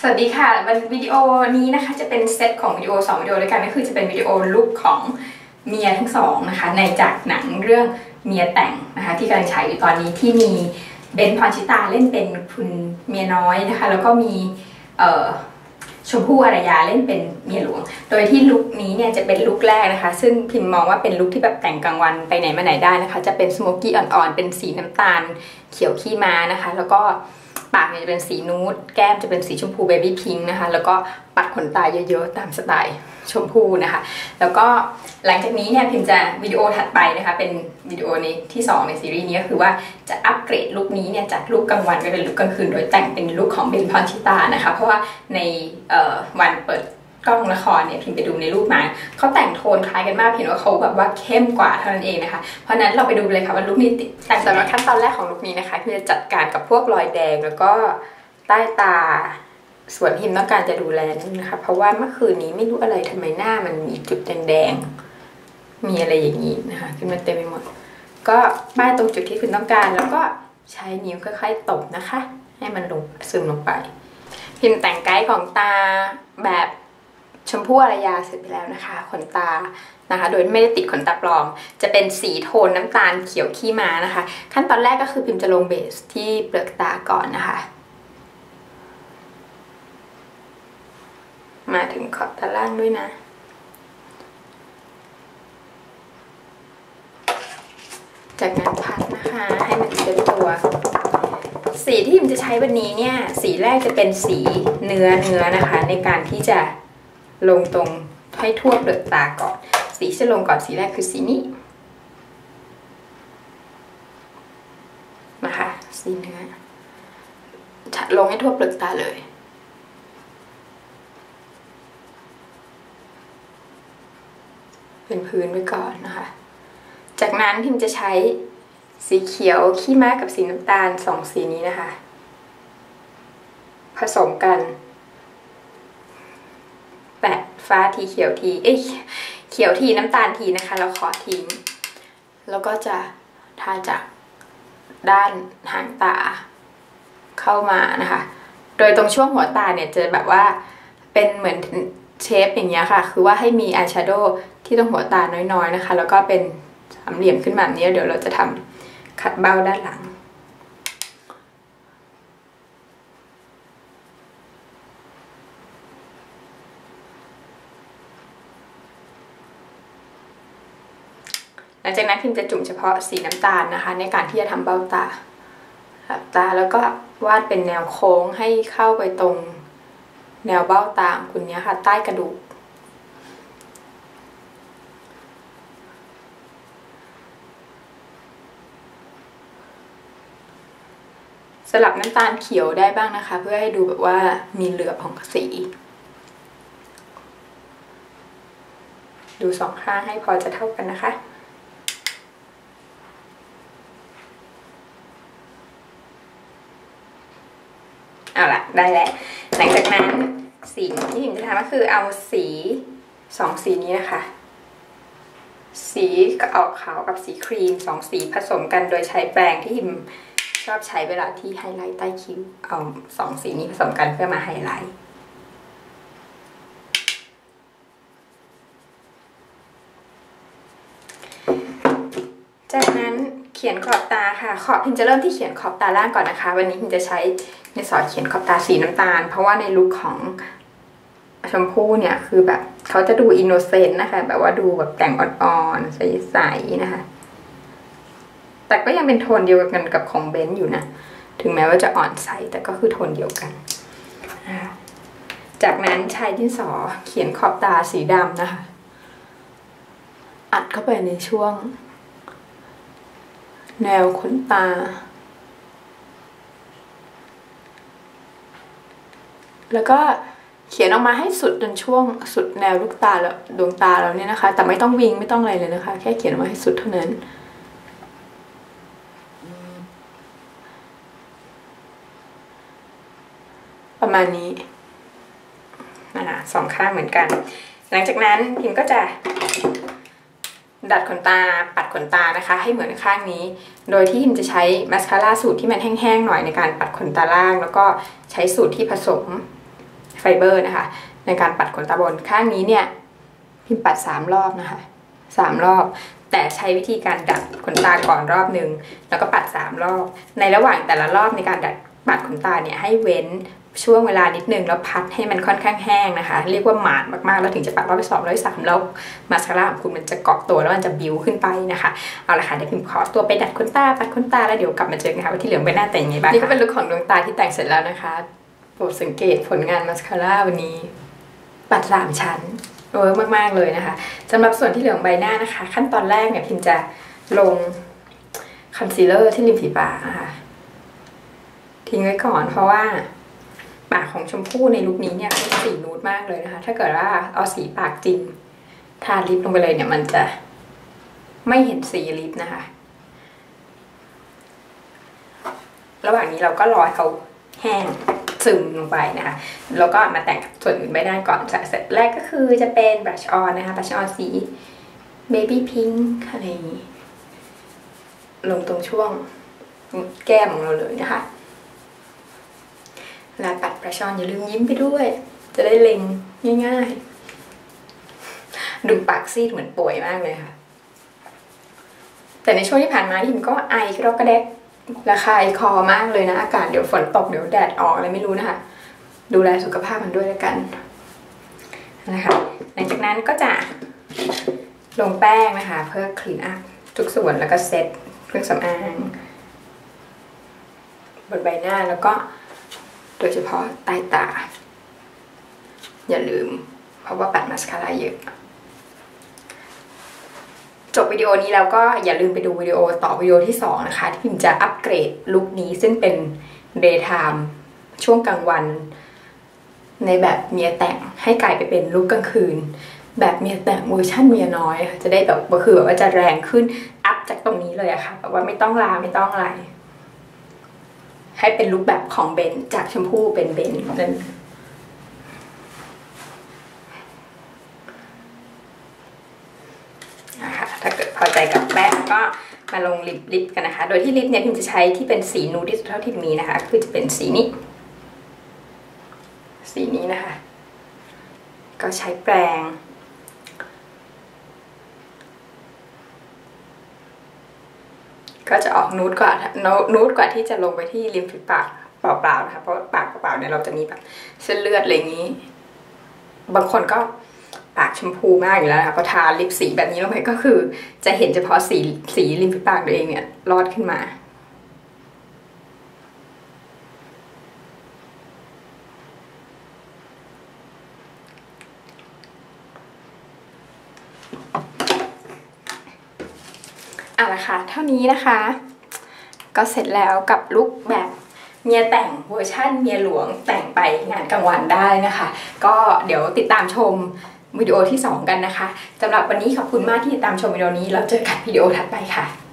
สวัสดีค่ะวันวิดีโอนี้นะคะจะเป็นเซตของวิดีโอ2วิดีโอด้วยกันก็คือจะเป็นวิดีโอลุคของเมียทั้งสองนะคะในจากหนังเรื่องเมียแต่งนะคะที่กำลังฉายอยู่ตอนนี้ที่มีเบนพรชิตาเล่นเป็นคุณเมียน้อยนะคะแล้วก็มีชมพู่อารยาเล่นเป็นเมียหลวง โดยที่ลุคนี้เนี่ยจะเป็นลุคแรกนะคะ ซึ่งพิมพ์มองว่าเป็นลุคที่แบบแต่งกลางวันไปไหนมาไหนได้นะคะ จะเป็นสโมกี้อ่อนๆเป็นสีน้ำตาล เขียวขี้ม้านะคะ แล้วก็ ปากเนี่ยจะเป็นสีนูดแก้มจะเป็นสีชมพูเบบี้พิงค์นะคะ แล้วก็ปัดขนตาเยอะๆ ตามสไตล์ชมพูนะคะ แล้วก็หลังจากนี้เนี่ยพิมจะวิดีโอถัดไปนะคะ เป็นวิดีโอในที่ 2 ในซีรีส์นี้ก็คือว่าจะอัปเกรดลุคนี้เนี่ยจากลุคกลางวันไปเป็นลุคกลางคืน โดยแต่งเป็นลุคของเบนพรชิตานะคะ เพราะว่าในวันเปิด กล้องละครเนี่ยพิมไปดูในรูปมาเขาแต่งโทนคล้ายกันมากเพียงว่าเขาแบบว่าเข้มกว่าเท่านั้นเองนะคะ เพราะนั้นเราไปดูเลยค่ะว่าลุคนี้แต่งสำหรับขั้นตอนแรกของลุคนี้นะคะพิมจะจัดการกับพวกรอยแดงแล้วก็ใต้ตาส่วนพิมต้องการจะดูแลนี่นะคะ เพราะว่าเมื่อคืนนี้ไม่รู้อะไรทำไมหน้ามันมีจุดแดงๆมีอะไรอย่างนี้นะคะขึ้นมาเต็มไปหมด ก็ป้ายตรงจุดที่คุณต้องการ แล้วก็ใช้นิ้วค่อยๆตบนะคะ ให้มันลงซึมลงไป พิมแต่งไกด์ของตาแบบ ชมพู่อารยาเสร็จไปแล้วนะคะ ขนตานะคะ โดยไม่ได้ติดขนตาปลอม จะเป็นสีโทนน้ำตาลเขียวขี้ม้านะคะ ขั้นตอนแรกก็คือพิมพ์จะลงเบสที่เปลือกตาก่อนนะคะ มาถึงขอบตาล่างด้วยนะจากนั้นพัดนะคะให้มันเต็มตัว สีที่พิมจะใช้วันนี้เนี่ย สีแรกจะเป็นสีเนื้อเนื้อนะคะ ในการที่จะ ลงตรงให้ทั่วเปลือกตาก่อน สีจะลงก่อนสีแรกคือสีนี้นะคะสีเนื้อลงให้ทั่วเปลือกตาเลยเป็นพื้นไว้ก่อนนะคะ จากนั้นพิมจะใช้สีเขียวขี้ม้ากับสีน้ำตาลสองสีนี้นะคะ ผสมกัน แปะฟ้าทีเขียวทีเอ้ยเขียวทีน้ำตาลทีนะคะแล้วขอทิ้ง แล้วก็จะทาจากด้านหางตาเข้ามานะคะ โดยตรงช่วงหัวตาเนี่ยจะแบบว่าเป็นเหมือนเชฟอย่างเงี้ยค่ะ คือว่าให้มีอายแชโดว์ที่ตรงหัวตาน้อยๆนะคะ แล้วก็เป็นสามเหลี่ยมขึ้นแบบนี้ เดี๋ยวเราจะทำคัดเบ้าด้านหลัง ห ลังจากนั้นพิมจะจุ่มเฉพาะสีน้ำตาลนะคะ ในการที่จะทำเบ้าตาตาแล้วก็วาดเป็นแนวโค้งให้เข้าไปตรงแนวเบ้าตาคุณเนี้ยค่ะ ใต้กระดูก สลับน้ำตาลเขียวได้บ้างนะคะ เพื่อให้ดูแบบว่ามีเหลือบของสี ดูสองข้างให้พอจะเท่ากันนะคะ เอาละได้แล้วหลังจากนั้นสีที่พิมจะทำก็คือเอาสีสองสีนี้นะคะ สีออกขาวกับสีครีมสองสีผสมกันโดยใช้แปรงที่พิมชอบใช้เวลาที่ไฮไลท์ใต้คิ้วเอาสองสีนี้ผสมกันเพื่อมาไฮไลท์ จากนั้น เขียนขอบตาค่ะ ขอบพิมจะเริ่มที่เขียนขอบตาล่างก่อนนะคะ วันนี้พิมจะใช้ในสอนเขียนขอบตาสีน้ำตาล เพราะว่าในลุคของชมพู่เนี่ยคือแบบเขาจะดูอินโนเซนต์นะคะ แบบว่าดูแบบแต่งอ่อนๆใสๆนะคะ แต่ก็ยังเป็นโทนเดียวกันกับของเบนซ์อยู่นะ ถึงแม้ว่าจะอ่อนใสแต่ก็คือโทนเดียวกัน จากนั้นใช้ดินสอเขียนขอบตาสีดำนะคะ อัดเข้าไปในช่วง แนวขนตา แล้วก็เขียนออกมาให้สุดจนช่วงสุดแนวลูกตาแล้วดวงตาเราเนี่ยนะคะ แต่ไม่ต้องวิงไม่ต้องอะไรเลยนะคะ แค่เขียนออกมาให้สุดเท่านั้นประมาณนี้นะสองข้างเหมือนกัน หลังจากนั้นพิมก็จะ ดัดขนตาปัดขนตานะคะ ให้เหมือนข้างนี้ โดยที่พิมจะใช้มาสคาร่าสูตรที่มันแห้งๆหน่อยในการปัดขนตาล่าง แล้วก็ใช้สูตรที่ผสมไฟเบอร์นะคะ ในการปัดขนตาบนข้างนี้เนี่ยพิมปัดสามรอบนะคะสามรอบ แต่ใช้วิธีการดัดขนตาก่อนรอบหนึ่งแล้วก็ปัดสามรอบ ในระหว่างแต่ละรอบในการดัดปัดขนตาเนี่ยให้เว้น ช่วงเวลานิดนึงแล้วพัดให้มันค่อนข้างแห้งนะคะ เรียกว่าหมาดมากๆ แล้วถึงจะปัดรอบที่สองรอบสามแล้วมาสคาร่าของคุณมันจะเกาะตัวแล้วมันจะบิวขึ้นไปนะคะเอาละค่ะเดี๋ยวพิมขอตัวไปดัดขนตาปัดขนตาแล้วเดี๋ยวกลับมาเจอกันค่ะว่าที่เหลือไปหน้าแต่งยังไงบ้างนี่ก็เป็นลุคของดวงตาที่แต่งเสร็จแล้วนะคะโปรดสังเกตผลงานมาสคาร่าวันนี้ ปัดสามชั้นเวิร์กมากๆเลยนะคะสำหรับส่วนที่เหลือของใบหน้านะคะ ขั้นตอนแรกเนี่ยพิมจะลงคอนซีลเลอร์ที่ริมฝีปากนะคะทิ้งไว้ก่อนเพราะว่า ปากของชมพู่ในลุคนี้เนี่ยเป็นสีนูดมากเลยนะคะ ถ้าเกิดว่าเอาสีปากจริงทาลิปลงไปเลยเนี่ยมันจะไม่เห็นสีลิปนะคะ ระหว่างนี้เราก็รอให้เขาแห้งซึมลงไปนะคะ แล้วก็มาแต่งส่วนอื่นใบหน้ก่อนเสร็จแรกก็คือจะเป็นบลัชออนนะคะบลัชออนสีเบบี้พิงค์อะไรอย่างนี้ลงตรงช่วงแก้มของเราเลยนะคะเวลา ปัดบลัชออนอย่าลืมยิ้มไปด้วย จะได้เล็งง่ายๆ ดูปากซีดเหมือนป่วยมากเลยค่ะ แต่ในช่วงที่ผ่านมาทิมก็ไอกระกกระแดกระคายคอมากเลยนะ อากาศเดี๋ยวฝนตกเดี๋ยวแดดออกอะไรไม่รู้นะคะ ดูแลสุขภาพมันด้วยแล้วกันนะคะหลังจากนั้นก็จะลงแป้งนะคะ เพื่อคลีนอัพทุกส่วนแล้วก็เซ็ตเครื่องสำอางบนใบหน้าแล้วก็ โดยเฉพาะใต้ตา อย่าลืม เพราะว่าปัดมาสคาร่าเยอะ จบวิดีโอนี้แล้วก็อย่าลืมไปดูวิดีโอต่อวิดีโอที่ 2 นะคะ ที่พิมจะอัปเกรดลุคนี้ซึ่งเป็น daytime ช่วงกลางวัน ในแบบเมียแต่งให้กลายไปเป็นลุคกลางคืน แบบเมียแต่งเวอร์ชั่นเมียน้อย จะได้แบบก็คือแบบว่าจะแรงขึ้นอัพจากตรงนี้เลยอะค่ะแบบว่าไม่ต้องลาไม่ต้องอะไร ให้เป็นลุคแบบของเบนจากชมพู่เป็นเบนนั่นนะคะถ้าเกิดพอใจกับแป้งก็มาลงลิปลิปกันนะคะ โดยที่ลิปเนี่ยพิมจะใช้ที่เป็นสีนูดที่สุดเท่าที่มีนะคะ คือจะเป็นสีนี้ สีนี้นะคะ ก็ใช้แปรง ก็จะออกนูดกว่านูดกว่าที่จะลงไปที่ริมฝีปากเปล่าๆนะคะเพราะปากเปล่าๆเนี่ยเราจะมีแบบเส้นเลือดอะไรอย่างนี้ บางคนก็ปากชมพูมากอยู่แล้วนะคะพอทาลิปสีแบบนี้ลงไปก็คือ จะเห็นเฉพาะสีสีริมฝีปากตัวเองเนี่ยรอดขึ้นมา อะละค่ะ เท่านี้นะคะ ก็เสร็จแล้วกับลุคแบบเมียแต่งเวอร์ชั่นเมียหลวงแต่งไปงานกลางวันได้นะคะ ก็เดี๋ยวติดตามชมวิดีโอที่ 2 กันนะคะสำหรับวันนี้ขอบคุณมากที่ติดตามชมวิดีโอนี้แล้วเจอกันวิดีโอถัดไปค่ะ